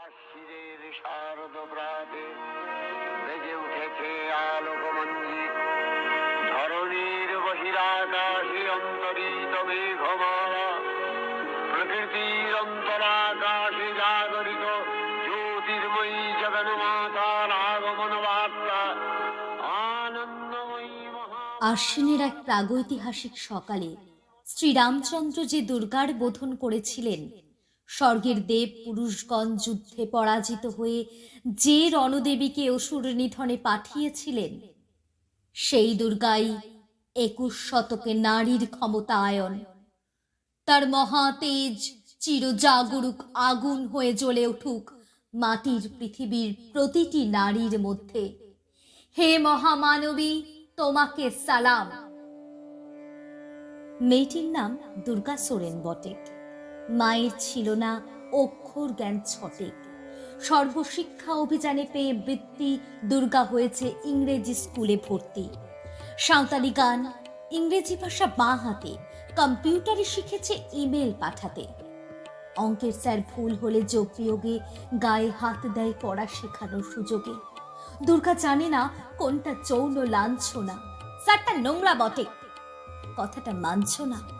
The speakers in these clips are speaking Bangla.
শিরের শারদ প্রাতে বেজে উঠেছে ধরণীর বহিরাকাশে অন্তরিত মেঘমালা, প্রকৃতির অন্তরাকাশে জাগরিত জ্যোতির্ময়ী আগমন বার্তা। আনন্দময়ী আশ্বিনের এক প্রাগৈতিহাসিক সকালে শ্রীরামচন্দ্র যে দুর্গার বোধন করেছিলেন স্বর্গের দেব পুরুষগণ যুদ্ধে পরাজিত হয়ে যে রণদেবীকে অসুর নিধনে পাঠিয়েছিলেন, সেই দুর্গাই একুশ শতকে নারীর ক্ষমতায়ন। তার মহাতেজ চিরজাগরুক আগুন হয়ে জ্বলে উঠুক মাটির পৃথিবীর প্রতিটি নারীর মধ্যে। হে মহামানবী, তোমাকে সালাম। মেয়েটির নাম দুর্গা সোরেন বটে মায়ের ছিল না অক্ষর জ্ঞান ছটেক সর্বশিক্ষা অভিযানে পেয়ে বৃত্তি দুর্গা হয়েছে ইংরেজি স্কুলে ভর্তি। সাঁওতালি গান, ইংরেজি ভাষা বাঁ হাতে, কম্পিউটারে শিখেছে ইমেল পাঠাতে। অঙ্কের স্যার ভুল হলে যোগ বিয়োগে গায়ে হাত দেয় পড়া শেখানোর সুযোগে। দুর্গা জানে না কোনটা চৌল লাঞ্ছনা, স্যারটা নোংরা বটে। কথাটা মানছ না।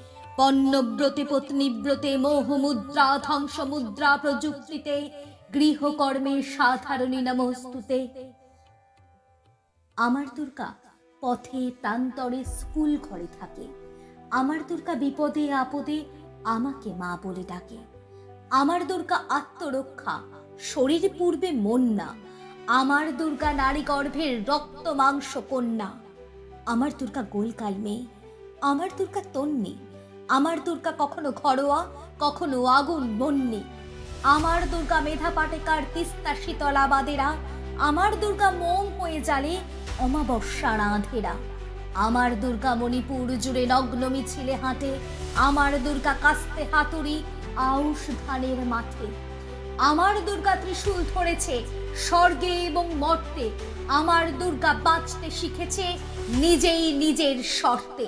পণ্যব্রতে, পত্নীব্রতে, মোহমুদ্রা, ধ্বংসমুদ্রা প্রযুক্তিতে, গৃহকর্মে সাধারণী নমস্তুতে। আমার দুর্গা পথে প্রান্তরে স্কুল ঘরে থাকে। আমার দুর্গা বিপদে, আপদে আমাকে মা বলে ডাকে। আমার দুর্গা আত্মরক্ষা, শরীর পূর্বে মন না আমার দুর্গা নারী গর্ভের রক্ত মাংস কন্যা। আমার দুর্গা গোলকাল মেয়ে। আমার দুর্গা তন্নি। আমার দুর্গা কখনো ঘরোয়া, কখনো আগুন বন্যে। আমার দুর্গা মেধা পাটেকার তিস্তা শীতলা বাদেরা আমার দুর্গা মোম হয়ে জালে অমাবস্যা রাঁধেরা। আমার দুর্গা মণিপুর জুড়ে নগ্ন মিছিলে হাঁটে, আমার দুর্গা কাস্তে হাতুড়ি আউশ ধানের মাঠে। আমার দুর্গা ত্রিশূল ধরেছে স্বর্গে এবং মর্তে, আমার দুর্গা বাঁচতে শিখেছে নিজেই নিজের শর্তে।